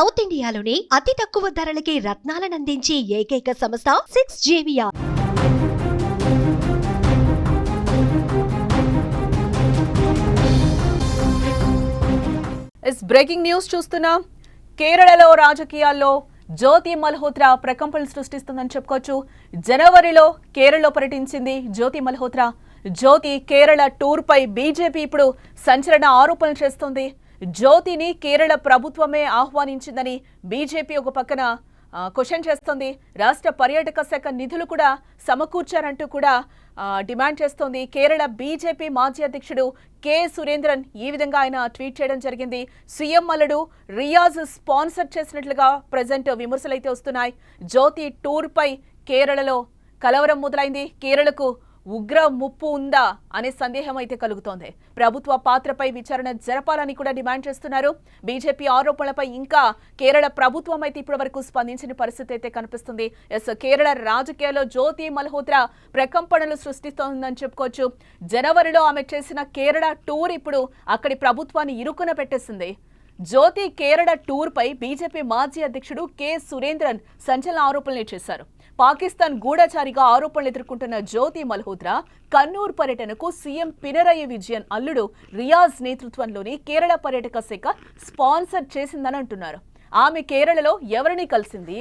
South ఇండియాలోని అతి తక్కువ ధరలకి రత్నాలనందించే ఏకైక సంస్థ సిక్స్ జేవియా ఇస్ బ్రేకింగ్ న్యూస్ చూస్తున్నాం. కేరళలో రాజకీయాల్లో జ్యోతి మల్హోత్రా ప్రకంపనలు సృష్టిస్తుందని చెప్పుకోవచ్చు. జనవరిలో కేరళలో పర్యటించింది జ్యోతి మల్హోత్రా. జ్యోతి కేరళ టూర్పై బీజేపీ ఇప్పుడు సంచలన ఆరోపణలు చేస్తుంది. జ్యోతిని కేరళ ప్రభుత్వమే ఆహ్వానించిందని బీజేపీ ఒక పక్కన క్వశ్చన్ చేస్తోంది. రాష్ట్ర పర్యాటక శాఖ నిధులు కూడా సమకూర్చారంటూ కూడా డిమాండ్ చేస్తోంది. కేరళ బీజేపీ మాజీ అధ్యక్షుడు కె. సురేంద్రన్ ఈ విధంగా ఆయన ట్వీట్ చేయడం జరిగింది. సీఎం అల్లుడు రియాజ్ స్పాన్సర్ చేసినట్లుగా ప్రజెంట్ విమర్శలు అయితే వస్తున్నాయి. జ్యోతి టూర్ పై కేరళలో కలవరం మొదలైంది. కేరళకు ఉగ్ర ముప్పు ఉందా అనే సందేహం అయితే కలుగుతోంది. ప్రభుత్వ పాత్రపై విచారణ జరపాలని కూడా డిమాండ్ చేస్తున్నారు. బీజేపీ ఆరోపణలపై ఇంకా కేరళ ప్రభుత్వం అయితే ఇప్పటి వరకు స్పందించిన పరిస్థితి అయితే కనిపిస్తుంది. ఎస్ కేరళ రాజకీయాల్లో జ్యోతి మల్హోత్రా ప్రకంపనలు సృష్టిస్తోందని చెప్పుకోవచ్చు. జనవరిలో ఆమె చేసిన కేరళ టూర్ ఇప్పుడు అక్కడి ప్రభుత్వాన్ని ఇరుకున పెట్టేసింది. జ్యోతి కేరళ టూర్పై బీజేపీ మాజీ అధ్యక్షుడు కె. సురేంద్రన్ సంచలన ఆరోపణలు చేశారు. పాకిస్తాన్ గూఢచారిగా ఆరోపణలు ఎదుర్కొంటున్న జ్యోతి మల్హోత్రా కన్నూర్ పర్యటనకు సీఎం పినరయి విజయన్ అల్లుడు రియాజ్ నేతృత్వంలోని కేరళ పర్యటక శాఖ స్పాన్సర్ చేసిందని అంటున్నారు. ఆమె కేరళలో ఎవరిని కలిసింది?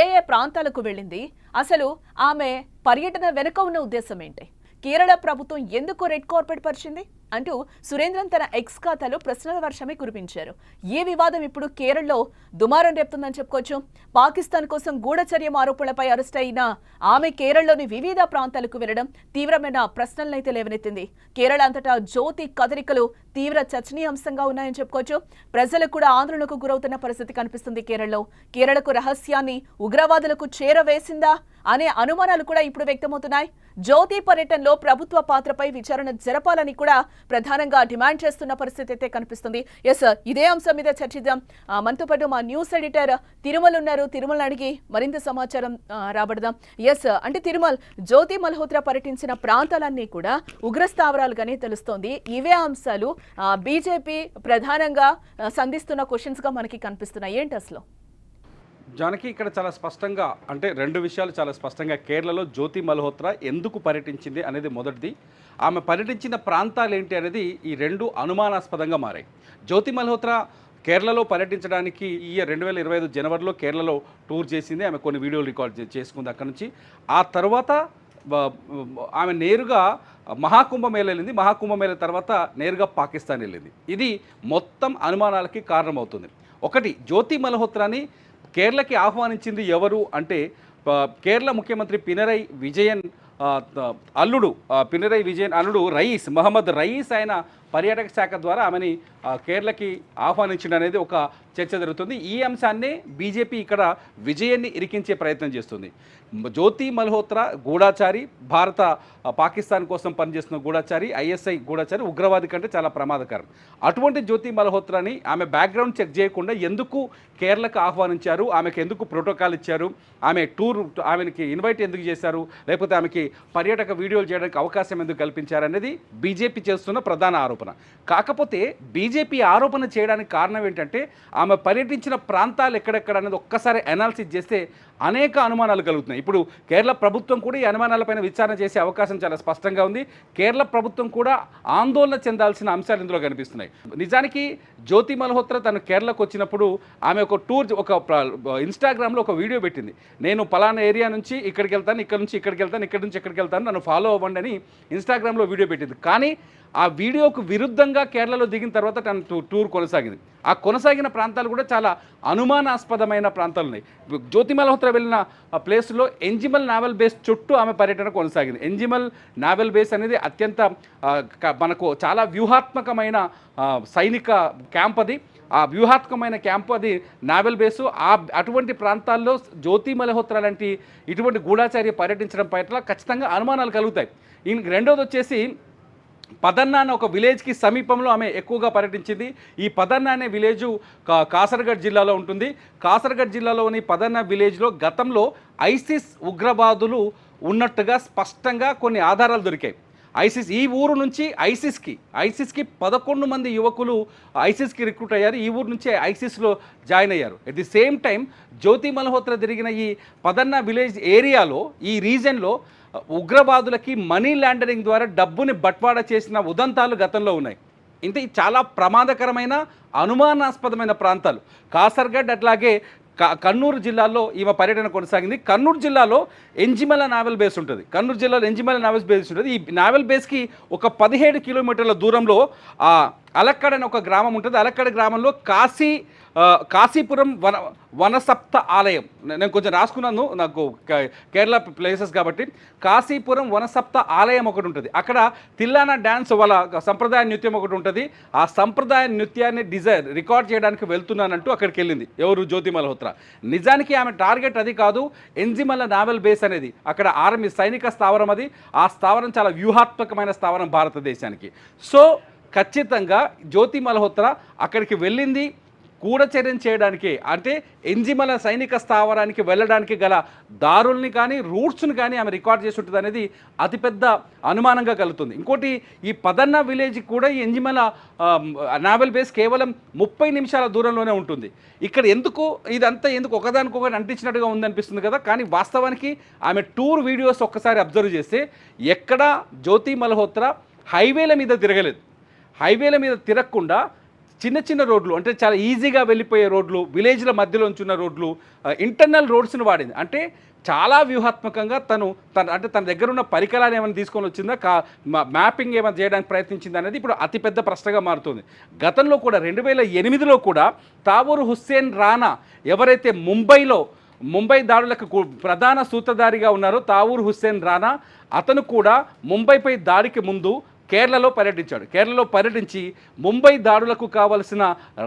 ఏ ఏ ప్రాంతాలకు వెళ్ళింది? అసలు ఆమె పర్యటన వెనుక ఉన్న ఉద్దేశం ఏంటి? కేరళ ప్రభుత్వం ఎందుకు రెడ్ కార్పెట్ పరిచింది? అంటూ సురేంద్రన్ తన ఎక్స్ ఖాతాలో ప్రశ్నల వర్షమే కురిపించారు. ఈ వివాదం ఇప్పుడు కేరళలో దుమారం రేపుతుందని చెప్పుకోవచ్చు. పాకిస్తాన్ కోసం గూఢచర్యం ఆరోపణలపై అరెస్ట్ అయిన ఆమె కేరళలోని వివిధ ప్రాంతాలకు వెళ్ళడం తీవ్రమైన ప్రశ్నలనైతే లేవనెత్తింది. కేరళ అంతటా జ్యోతి కదలికలు తీవ్ర చర్చనీయాంశంగా ఉన్నాయని చెప్పుకోవచ్చు. ప్రజలు కూడా ఆందోళనకు గురవుతున్న పరిస్థితి కనిపిస్తుంది కేరళలో. కేరళకు రహస్యాన్ని ఉగ్రవాదులకు చేరవేసిందా అనే అనుమానాలు కూడా ఇప్పుడు వ్యక్తమవుతున్నాయి. జ్యోతి పర్యటనలో ప్రభుత్వ పాత్రపై విచారణ జరపాలని కూడా ప్రధానంగా డిమాండ్ చేస్తున్న పరిస్థితి అయితే కనిపిస్తుంది. ఎస్ ఇదే అంశం మీద చర్చిద్దాం. మనతో పాటు మా న్యూస్ ఎడిటర్ తిరుమల ఉన్నారు. తిరుమల అడిగి మరింత సమాచారం రాబడదాం. ఎస్ అంటే తిరుమల్ జ్యోతి మల్హోత్రా పర్యటించిన ప్రాంతాలన్నీ కూడా ఉగ్రస్థావరాలుగానే తెలుస్తోంది. ఇవే అంశాలు బీజేపీ ప్రధానంగా సంధిస్తున్న క్వశ్చన్స్గా మనకి కనిపిస్తున్నాయి. ఏంటి అసలు? జానకి ఇక్కడ చాలా స్పష్టంగా అంటే రెండు విషయాలు చాలా స్పష్టంగా కేరళలో జ్యోతి మల్హోత్రా ఎందుకు పర్యటించింది అనేది మొదటిది. ఆమె పర్యటించిన ప్రాంతాలు ఏంటి అనేది ఈ రెండు అనుమానాస్పదంగా మారాయి. జ్యోతి మల్హోత్రా కేరళలో పర్యటించడానికి ఈ రెండు వేల ఇరవై ఐదు జనవరిలో కేరళలో టూర్ చేసింది. ఆమె కొన్ని వీడియోలు రికార్డ్ చేసుకుంది అక్కడ నుంచి. ఆ తర్వాత ఆమె నేరుగా మహాకుంభమేళ వెళ్ళింది. మహాకుంభమేళ తర్వాత నేరుగా పాకిస్తాన్ వెళ్ళింది. ఇది మొత్తం అనుమానాలకి కారణమవుతుంది. ఒకటి జ్యోతి మల్హోత్రాని కేరళకి ఆహ్వానించింది ఎవరు అంటే కేరళ ముఖ్యమంత్రి పినరై విజయన్ అల్లుడు పినరై విజయన్ అల్లుడు రయీస్ మహమ్మద్ రయీస్ ఆయన పర్యాటక శాఖ ద్వారా ఆమెని కేరళకి ఆహ్వానించడం అనేది ఒక చర్చ జరుగుతుంది. ఈ అంశాన్ని బీజేపీ ఇక్కడ విజయాన్ని ఇరికించే ప్రయత్నం చేస్తుంది. జ్యోతి మల్హోత్రా గూఢాచారి భారత పాకిస్తాన్ కోసం పనిచేస్తున్న గూఢాచారి ఐఎస్ఐ గూఢాచారి ఉగ్రవాది కంటే చాలా ప్రమాదకరం. అటువంటి జ్యోతి మల్హోత్రాని ఆమె బ్యాక్గ్రౌండ్ చెక్ చేయకుండా ఎందుకు కేరళకు ఆహ్వానించారు? ఆమెకు ఎందుకు ప్రోటోకాల్ ఇచ్చారు? ఆమె టూర్ ఆమెకి ఇన్వైట్ ఎందుకు చేశారు? లేకపోతే ఆమెకి పర్యాటక వీడియోలు చేయడానికి అవకాశం ఎందుకు కల్పించారనేది బీజేపీ చేస్తున్న ప్రధాన ఆరోపణ. కాకపోతే బీజేపీ ఆరోపణ చేయడానికి కారణం ఏంటంటే ఆమె పర్యటించిన ప్రాంతాలు ఎక్కడెక్కడ అనేది ఒక్కసారి అనాలిసిస్ చేస్తే అనేక అనుమానాలు కలుగుతున్నాయి. ఇప్పుడు కేరళ ప్రభుత్వం కూడా ఈ అనుమానాలపైన విచారణ చేసే అవకాశం చాలా స్పష్టంగా ఉంది. కేరళ ప్రభుత్వం కూడా ఆందోళన చెందాల్సిన అంశాలు ఇందులో కనిపిస్తున్నాయి. నిజానికి జ్యోతి మల్హోత్రా తను కేరళకు వచ్చినప్పుడు ఆమె ఒక టూర్ ఒక ఇన్స్టాగ్రామ్లో ఒక వీడియో పెట్టింది. నేను పలానా ఏరియా నుంచి ఇక్కడికి వెళ్తాను ఇక్కడ నుంచి ఇక్కడికి వెళ్తాను ఇక్కడ నుంచి ఇక్కడికి వెళ్తాను నన్ను ఫాలో అవ్వండి అని ఇన్స్టాగ్రామ్లో వీడియో పెట్టింది. కానీ ఆ వీడియోకు విరుద్ధంగా కేరళలో దిగిన తర్వాత తన టూ- టూర్ కొనసాగింది. ఆ కొనసాగిన ప్రాంతాలు కూడా చాలా అనుమానాస్పదమైన ప్రాంతాలు ఉన్నాయి జ్యోతి మల్హోత్రా వెళ్ళిన ఆ ప్లేస్లో ఎంజిమల్ నావెల్ బేస్ చుట్టూ ఆమె పర్యటన కొనసాగింది. ఎంజిమల్ నావెల్ బేస్ అనేది అత్యంత మనకు చాలా వ్యూహాత్మకమైన సైనిక క్యాంప్ అది. ఆ వ్యూహాత్మకమైన క్యాంపు అది నావెల్ బేసు. ఆ అటువంటి ప్రాంతాల్లో జ్యోతి మల్హోత్రా లాంటి ఇటువంటి గూఢాచార్య పర్యటించడం పట్ల ఖచ్చితంగా అనుమానాలు కలుగుతాయి. ఇంక రెండోది వచ్చేసి పదన్నా అనే ఒక విలేజ్కి సమీపంలో ఆమె ఎక్కువగా పర్యటించింది. ఈ పదన్నా అనే విలేజు కా- కాసర్గఢ్ జిల్లాలో ఉంటుంది. కాసర్గఢ్ జిల్లాలోని పదన్నా విలేజ్లో గతంలో ఐసిస్ ఉగ్రవాదులు ఉన్నట్టుగా స్పష్టంగా కొన్ని ఆధారాలు దొరికాయి. ఐసిస్ ఈ ఊరు నుంచి ఐసిస్కి ఐసిస్కి పదకొండు మంది యువకులు ఐసిస్కి రిక్రూట్ అయ్యారు. ఈ ఊరు నుంచి ఐసిస్లో జాయిన్ అయ్యారు. At the same time Jyoti Malhotra జరిగిన ఈ పదన్న విలేజ్ ఏరియాలో ఈ రీజన్లో ఉగ్రవాదులకి మనీ లాండరింగ్ ద్వారా డబ్బుని బట్వాడా చేసిన ఉదంతాలు గతంలో ఉన్నాయి. ఇంత ఇది చాలా ప్రమాదకరమైన అనుమానాస్పదమైన ప్రాంతాలు. కాసర్గఢ్ అట్లాగే క- కన్నూరు జిల్లాలో ఈమె పర్యటన కొనసాగింది. కన్నూరు జిల్లాలో ఎంజిమల నావెల్ బేస్ ఉంటుంది. కన్నూరు జిల్లాలో ఎంజిమల నావెల్ బేస్ ఉంటుంది. ఈ నావెల్ బేస్కి ఒక పదిహేడు కిలోమీటర్ల దూరంలో ఆ అలక్కడ అని ఒక గ్రామం ఉంటుంది. అలక్కడ గ్రామంలో కాశీ కాశీపురం వన వనసప్త ఆలయం. నేను కొంచెం రాసుకున్నాను. నాకు కేరళ ప్లేసెస్ కాబట్టి. కాశీపురం వనసప్త ఆలయం ఒకటి ఉంటుంది. అక్కడ తిల్లానా డ్యాన్స్ వాళ్ళ సంప్రదాయ నృత్యం ఒకటి ఉంటుంది. ఆ సంప్రదాయ నృత్యాన్ని డిజైర్ రికార్డ్ చేయడానికి వెళ్తున్నానంటూ అక్కడికి వెళ్ళింది. ఎవరు? జ్యోతి మల్హోత్రా. నిజానికి ఆమె టార్గెట్ అది కాదు. ఎంజిమల్ల నావెల్ బేస్ అనేది అక్కడ ఆర్మీ సైనిక స్థావరం అది. ఆ స్థావరం చాలా వ్యూహాత్మకమైన స్థావరం భారతదేశానికి. సో ఖచ్చితంగా జ్యోతి మల్హోత్రా అక్కడికి వెళ్ళింది గూఢచర్యం చేయడానికి. అంటే ఎంజిమల సైనిక స్థావరానికి వెళ్ళడానికి గల దారుల్ని కానీ రూట్స్ని కానీ ఆమె రికార్డ్ చేసి ఉంటుంది అనేది అతిపెద్ద అనుమానంగా కలుగుతుంది. ఇంకోటి ఈ పదన్న విలేజ్ కూడా ఈ ఎంజిమల నావెల్ బేస్ కేవలం ముప్పై నిమిషాల దూరంలోనే ఉంటుంది. ఇక్కడ ఎందుకు ఇదంతా ఎందుకు ఒకదానికొకటి అంటించినట్టుగా ఉందనిపిస్తుంది కదా? కానీ వాస్తవానికి ఆమె టూర్ వీడియోస్ ఒక్కసారి అబ్జర్వ్ చేస్తే ఎక్కడా జ్యోతి మల్హోత్రా హైవేల మీద తిరగలేదు. హైవేల మీద తిరగకుండా చిన్న చిన్న రోడ్లు అంటే చాలా ఈజీగా వెళ్ళిపోయే రోడ్లు విలేజ్ల మధ్యలో ఉంచున్న రోడ్లు ఇంటర్నల్ రోడ్స్ని వాడింది. అంటే చాలా వ్యూహాత్మకంగా తను తన అంటే తన దగ్గర ఉన్న పరికరాలు ఏమైనా తీసుకొని వచ్చిందా కా మ్యాపింగ్ ఏమైనా చేయడానికి ప్రయత్నించింది అనేది ఇప్పుడు అతిపెద్ద ప్రశ్నగా మారుతుంది. గతంలో కూడా రెండు వేల ఎనిమిదిలో కూడా తావూరు హుస్సేన్ రానా ఎవరైతే ముంబైలో ముంబై దాడులకు ప్రధాన సూత్రధారిగా ఉన్నారో తావూర్ హుస్సేన్ రానా అతను కూడా ముంబైపై దాడికి ముందు కేరళలో పర్యటించాడు. కేరళలో పర్యటించి ముంబై దాడులకు కావలసిన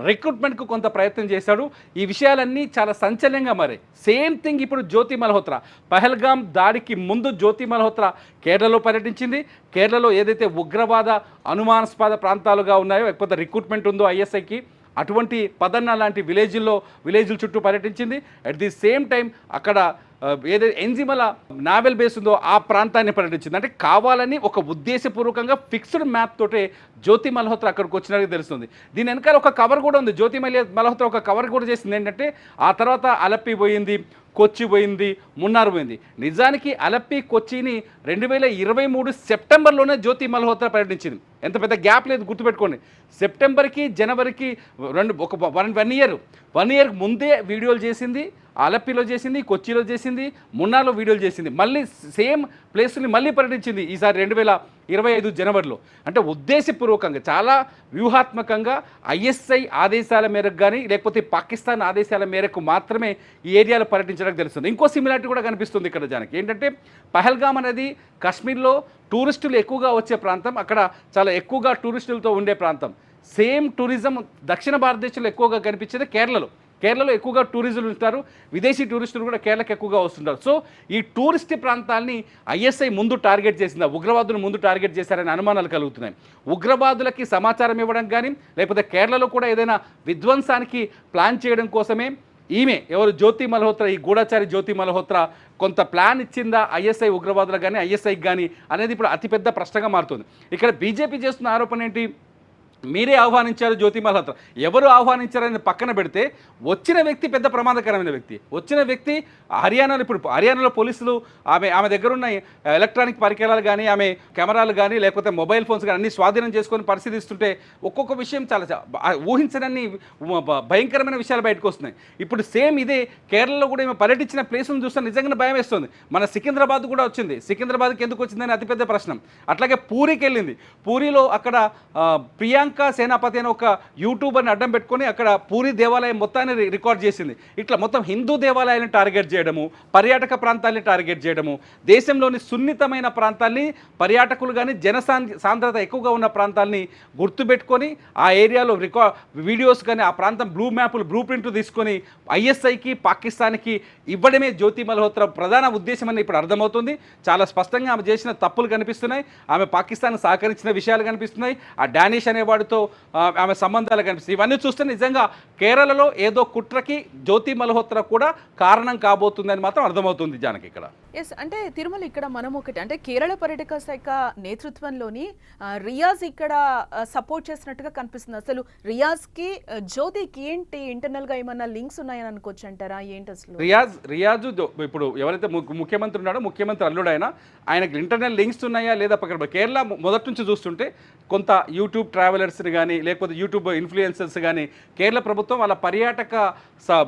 రిక్రూట్మెంట్కు కొంత ప్రయత్నం చేశాడు. ఈ విషయాలన్నీ చాలా సంచలనంగా మారాయి. సేమ్ థింగ్ ఇప్పుడు జ్యోతి మల్హోత్రా. పహల్గాం దాడికి ముందు జ్యోతి మల్హోత్రా కేరళలో పర్యటించింది. కేరళలో ఏదైతే ఉగ్రవాద అనుమానాస్పద ప్రాంతాలుగా ఉన్నాయో లేకపోతే రిక్రూట్మెంట్ ఉందో ఐఎస్ఐకి అటువంటి పదన్న లాంటి విలేజ్ల్లో విలేజ్ల చుట్టూ పర్యటించింది. అట్ ది సేమ్ టైం అక్కడ ఏదైతే ఎంజిమల నావెల్ బేస్ ఉందో ఆ ప్రాంతాన్ని పర్యటించింది. అంటే కావాలని ఒక ఉద్దేశపూర్వకంగా ఫిక్స్డ్ మ్యాప్ తోటే జ్యోతి మల్హోత్రా అక్కడికి వచ్చినట్టు తెలుస్తుంది. దీని వెనకాల ఒక కవర్ కూడా ఉంది. జ్యోతి మల్య మల్హోత్రా ఒక కవర్ కూడా చేసింది ఏంటంటే ఆ తర్వాత అలప్పి పోయింది కొచ్చి పోయింది మున్నారు పోయింది. నిజానికి అలప్పి కొచ్చిని రెండు వేల ఇరవై మూడు సెప్టెంబర్లోనే జ్యోతి మల్హోత్రా పర్యటించింది. ఎంత పెద్ద గ్యాప్ లేదు గుర్తుపెట్టుకోండి. సెప్టెంబర్కి జనవరికి రెండు ఒక one one year. One year ముందే వీడియోలు చేసింది. అలప్పిలో చేసింది కొచ్చిలో చేసింది మున్నాలో వీడియోలు చేసింది. మళ్ళీ సేమ్ ప్లేస్ని మళ్ళీ పర్యటించింది ఈసారి రెండు వేల ఇరవై ఐదు జనవరిలో. అంటే ఉద్దేశపూర్వకంగా చాలా వ్యూహాత్మకంగా ఐఎస్ఐ ఆదేశాల మేరకు కానీ లేకపోతే పాకిస్తాన్ ఆదేశాల మేరకు మాత్రమే ఈ ఏరియాలో పర్యటించడానికి తెలుస్తుంది. ఇంకో సిమిలారిటీ కూడా కనిపిస్తుంది ఇక్కడ జనకి ఏంటంటే పహల్గామ్ అనేది కాశ్మీర్లో టూరిస్టులు ఎక్కువగా వచ్చే ప్రాంతం. అక్కడ చాలా ఎక్కువగా టూరిస్టులతో ఉండే ప్రాంతం. సేమ్ టూరిజం దక్షిణ భారతదేశంలో ఎక్కువగా కనిపించేది కేరళలో. కేరళలో ఎక్కువగా టూరిజం ఉంటారు విదేశీ టూరిస్టులు కూడా కేరళకి ఎక్కువగా వస్తుంటారు. సో ఈ టూరిస్ట్ ప్రాంతాల్ని ఐఎస్ఐ ముందు టార్గెట్ చేసిందా? ఉగ్రవాదులు ముందు టార్గెట్ చేశారనే అనుమానాలు కలుగుతున్నాయి. ఉగ్రవాదులకి సమాచారం ఇవ్వడం కానీ లేకపోతే కేరళలో కూడా ఏదైనా విధ్వంసానికి ప్లాన్ చేయడం కోసమే ఈమె ఎవరు? జ్యోతి మల్హోత్రా ఈ గూఢాచారి జ్యోతి మల్హోత్రా కొంత ప్లాన్ ఇచ్చిందా ఐఎస్ఐ ఉగ్రవాదులకు కానీ ఐఎస్ఐకి కానీ అనేది ఇప్పుడు అతిపెద్ద ప్రశ్నగా మారుతుంది. ఇక్కడ బీజేపీ చేస్తున్న ఆరోపణ ఏంటి? మీరే ఆహ్వానించారు జ్యోతి మల్హోత్రా ఎవరు ఆహ్వానించారని పక్కన పెడితే వచ్చిన వ్యక్తి పెద్ద ప్రమాదకరమైన వ్యక్తి. వచ్చిన వ్యక్తి హర్యానాలో ఇప్పుడు హర్యానాలో పోలీసులు ఆమె ఆమె దగ్గర ఉన్న ఎలక్ట్రానిక్ పరికరాలు కానీ ఆమె కెమెరాలు కానీ లేకపోతే మొబైల్ ఫోన్స్ కానీ అన్ని స్వాధీనం చేసుకొని పరిశీలిస్తుంటే ఒక్కొక్క విషయం చాలా చా- ఊహించనన్ని భయంకరమైన విషయాలు బయటకు వస్తున్నాయి. ఇప్పుడు సేమ్ ఇదే కేరళలో కూడా ఈమె పర్యటించిన ప్లేస్ను చూస్తే నిజంగా భయం వేస్తుంది. మన సికింద్రాబాద్ కూడా వచ్చింది. సికింద్రాబాద్కి ఎందుకు వచ్చిందని అతిపెద్ద ప్రశ్న. అట్లాగే పూరికి వెళ్ళింది. పూరిలో అక్కడ ప్రియాంక ప్రియాంక సేనాపతి అనే ఒక యూట్యూబర్ని అడ్డం పెట్టుకొని అక్కడ పూరి దేవాలయం మొత్తాన్ని రికార్డ్ చేసింది. ఇట్లా మొత్తం హిందూ దేవాలయాన్ని టార్గెట్ చేయడము పర్యాటక ప్రాంతాల్ని టార్గెట్ చేయడము దేశంలోని సున్నితమైన ప్రాంతాల్ని పర్యాటకులు కానీ జనసాం సాంద్రత ఎక్కువగా ఉన్న ప్రాంతాల్ని గుర్తుపెట్టుకొని ఆ ఏరియాలో రికార్డ్ వీడియోస్ కానీ ఆ ప్రాంతం బ్లూ మ్యాప్లు బ్లూ ప్రింట్ తీసుకొని ఐఎస్ఐకి పాకిస్తాన్కి ఇవ్వడమే జ్యోతి మల్హోత్రా ప్రధాన ఉద్దేశం అని ఇప్పుడు అర్థమవుతుంది. చాలా స్పష్టంగా ఆమె చేసిన తప్పులు కనిపిస్తున్నాయి. ఆమె పాకిస్తాన్ సహకరించిన విషయాలు కనిపిస్తున్నాయి. ఆ డానిష్ అనేవాడు వాడితో ఆమె సంబంధాలు కనిపిస్తాయి ఇవన్నీ చూస్తే నిజంగా కేరళలో ఏదో కుట్రకి జ్యోతి మల్హోత్రా కూడా కారణం కాబోతుందని మాత్రం అర్థమవుతుంది జానకి ఇక్కడ. ఎస్ అంటే తిరుమల ఇక్కడ మనం ఒకటి అంటే కేరళ పర్యాటక శాఖ నేతృత్వంలోని రియాజ్ ఇక్కడ సపోర్ట్ చేసినట్టుగా కనిపిస్తుంది. అసలు రియాజ్కి జ్యోతికి ఏంటి ఇంటర్నల్గా ఏమన్నా లింక్స్ ఉన్నాయని అనుకోవచ్చు అంటారా ఏంటి అసలు? రియాజ్ రియాజు ఇప్పుడు ఎవరైతే ముఖ్యమంత్రి ఉన్నాడో ముఖ్యమంత్రి అల్లుడైనా ఆయనకు ఇంటర్నల్ లింక్స్ ఉన్నాయా లేదా పక్కన కేరళ మొదటి నుంచి చూస్తుంటే కొంత యూట్యూబ్ ట్రావెలర్స్ని కానీ లేకపోతే యూట్యూబ్ ఇన్ఫ్లుయెన్సర్స్ కానీ కేరళ ప్రభుత్వం వాళ్ళ పర్యాటక స-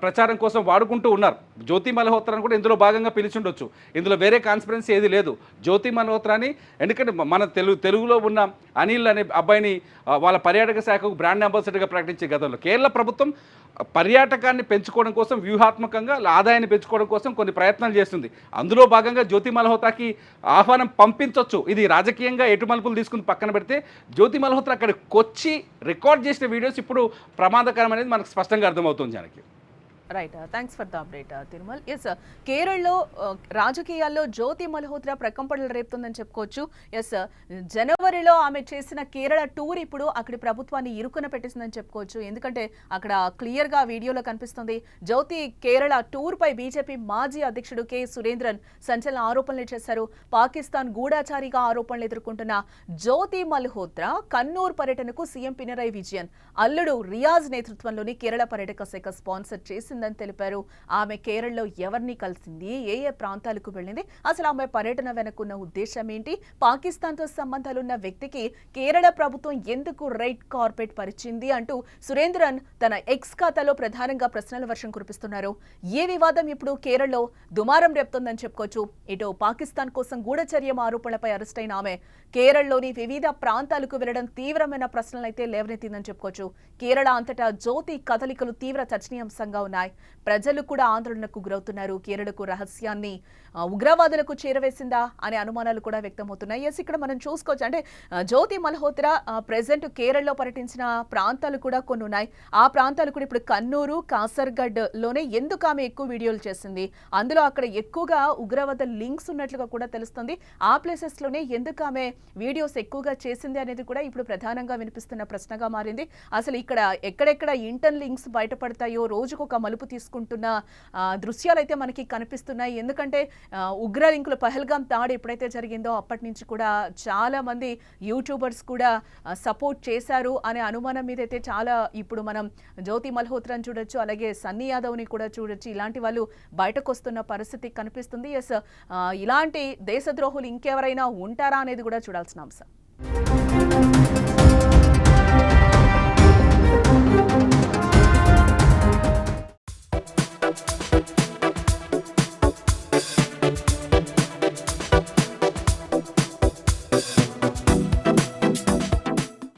ప్రచారం కోసం వాడుకుంటూ ఉన్నారు. జ్యోతి మల్హోత్రాని కూడా ఇందులో భాగంగా పిలిచిండు ఉండొచ్చు. ఇందులో వేరే కాన్స్పిరెన్సీ ఏది లేదు. జ్యోతి మల్హోత్రాని ఎందుకంటే మన తెలుగు తెలుగులో ఉన్న అనిల్ అనే అబ్బాయిని వాళ్ళ పర్యాటక శాఖకు బ్రాండ్ అంబాసిడర్గా ప్రకటించే గతంలో. కేరళ ప్రభుత్వం పర్యాటకాన్ని పెంచుకోవడం కోసం వ్యూహాత్మకంగా ఆదాయాన్ని పెంచుకోవడం కోసం కొన్ని ప్రయత్నాలు చేస్తుంది. అందులో భాగంగా జ్యోతి మల్హోత్రాకి ఆహ్వానం పంపించవచ్చు ఇది రాజకీయంగా ఎటు మలుపులు తీసుకుని పక్కన పెడితే జ్యోతి మల్హోత్రా అక్కడికి వచ్చి రికార్డ్ చేసిన వీడియోస్ ఇప్పుడు ప్రమాదకరం అనేది మనకు స్పష్టంగా అర్థమవుతుంది Janaki. Right thanks for the update Tirumal S కేరళలో రాజకీయాల్లో జ్యోతి మల్హోత్రా ప్రకంపనలు రేపుతుందని చెప్పుకోవచ్చు. ఎస్ uh, జనవరిలో ఆమె చేసిన కేరళ టూర్ ఇప్పుడు అక్కడి ప్రభుత్వాన్ని ఇరుకున పెట్టేసిందని చెప్పుకోవచ్చు. ఎందుకంటే అక్కడ క్లియర్గా వీడియోలో కనిపిస్తుంది. జ్యోతి కేరళ టూర్ పై బీజేపీ మాజీ అధ్యక్షుడు కె. సురేంద్రన్ సంచలన ఆరోపణలు చేశారు. పాకిస్తాన్ గూఢాచారిగా ఆరోపణలు ఎదుర్కొంటున్న జ్యోతి మల్హోత్రా కన్నూర్ పర్యటనకు సీఎం పినరై విజయన్ అల్లుడు రియాజ్ నేతృత్వంలోని కేరళ పర్యాటక శాఖ స్పాన్సర్ చేసింది చేసిందని తెలిపారు. ఆమె కేరళలో ఎవరిని కలిసింది? ఏ ఏ ప్రాంతాలకు వెళ్ళింది? అసలు ఆమె పర్యటన వెనుకున్న ఉద్దేశం ఏంటి? పాకిస్తాన్తో సంబంధాలున్న వ్యక్తికి కేరళ ప్రభుత్వం ఎందుకు రెడ్ కార్పెట్ పరిచింది అంటూ సురేంద్రన్ తన ఎక్స్ ఖాతాలో ప్రధానంగా ప్రశ్నల వర్షం కురిపిస్తున్నారు. ఏ వివాదం ఇప్పుడు కేరళలో దుమారం రేపుతోందని చెప్పుకోవచ్చు. ఇటు పాకిస్తాన్ కోసం గూఢచర్యం ఆరోపణలపై అరెస్ట్ అయిన ఆమె కేరళలోని వివిధ ప్రాంతాలకు వెళ్ళడం తీవ్రమైన ప్రశ్నలైతే లేవనెత్తిందని చెప్పుకోవచ్చు. కేరళ అంతటా జ్యోతి కదలికలు తీవ్ర చర్చనీయాంశంగా ఉన్నాయి. ప్రజలు కూడా ఆందోళనకు గురవుతున్నారు. కేరళకు రహస్యాన్ని ఉగ్రవాదులకు చేరవేసిందా అనే అనుమానాలు కూడా వ్యక్తమవుతున్నాయి. ఎస్ ఇక్కడ మనం చూసుకోవచ్చు. అంటే జ్యోతి మల్హోత్రా ప్రెసెంట్ కేరళలో పర్యటించిన ప్రాంతాలు కూడా కొన్ని ఉన్నాయి. ఆ ప్రాంతాలు కూడా ఇప్పుడు కన్నూరు కాసర్గఢ్లోనే ఎందుకు ఆమె ఎక్కువ వీడియోలు చేసింది? అందులో అక్కడ ఎక్కువగా ఉగ్రవాద లింక్స్ ఉన్నట్లుగా కూడా తెలుస్తుంది. ఆ ప్లేసెస్లోనే ఎందుకు ఆమె వీడియోస్ ఎక్కువగా చేసింది అనేది కూడా ఇప్పుడు ప్రధానంగా వినిపిస్తున్న ప్రశ్నగా మారింది. అసలు ఇక్కడ ఎక్కడెక్కడ ఇంటర్ లింక్స్ బయటపడతాయో రోజుకు ఒక మలుపు తీసుకుంటున్న దృశ్యాలు అయితే మనకి కనిపిస్తున్నాయి. ఎందుకంటే ఉగ్రలింకుల ఉగ్ర పహల్గాం దాడి ఎప్పుడైతే జరిగిందో అప్పటి నుంచి కూడా చాలా మంది యూట్యూబర్స్ కూడా సపోర్ట్ చేశారు అనే అనుమానం మీద అయితే చాలా ఇప్పుడు మనం జ్యోతి మల్హోత్రాని చూడొచ్చు అలాగే సన్నీ యాదవ్ని కూడా చూడొచ్చు. ఇలాంటి వాళ్ళు బయటకు వస్తున్న పరిస్థితి కనిపిస్తుంది. ఎస్ ఇలాంటి దేశద్రోహులు ఇంకెవరైనా ఉంటారా అనేది కూడా చూడాల్సిన అంశం.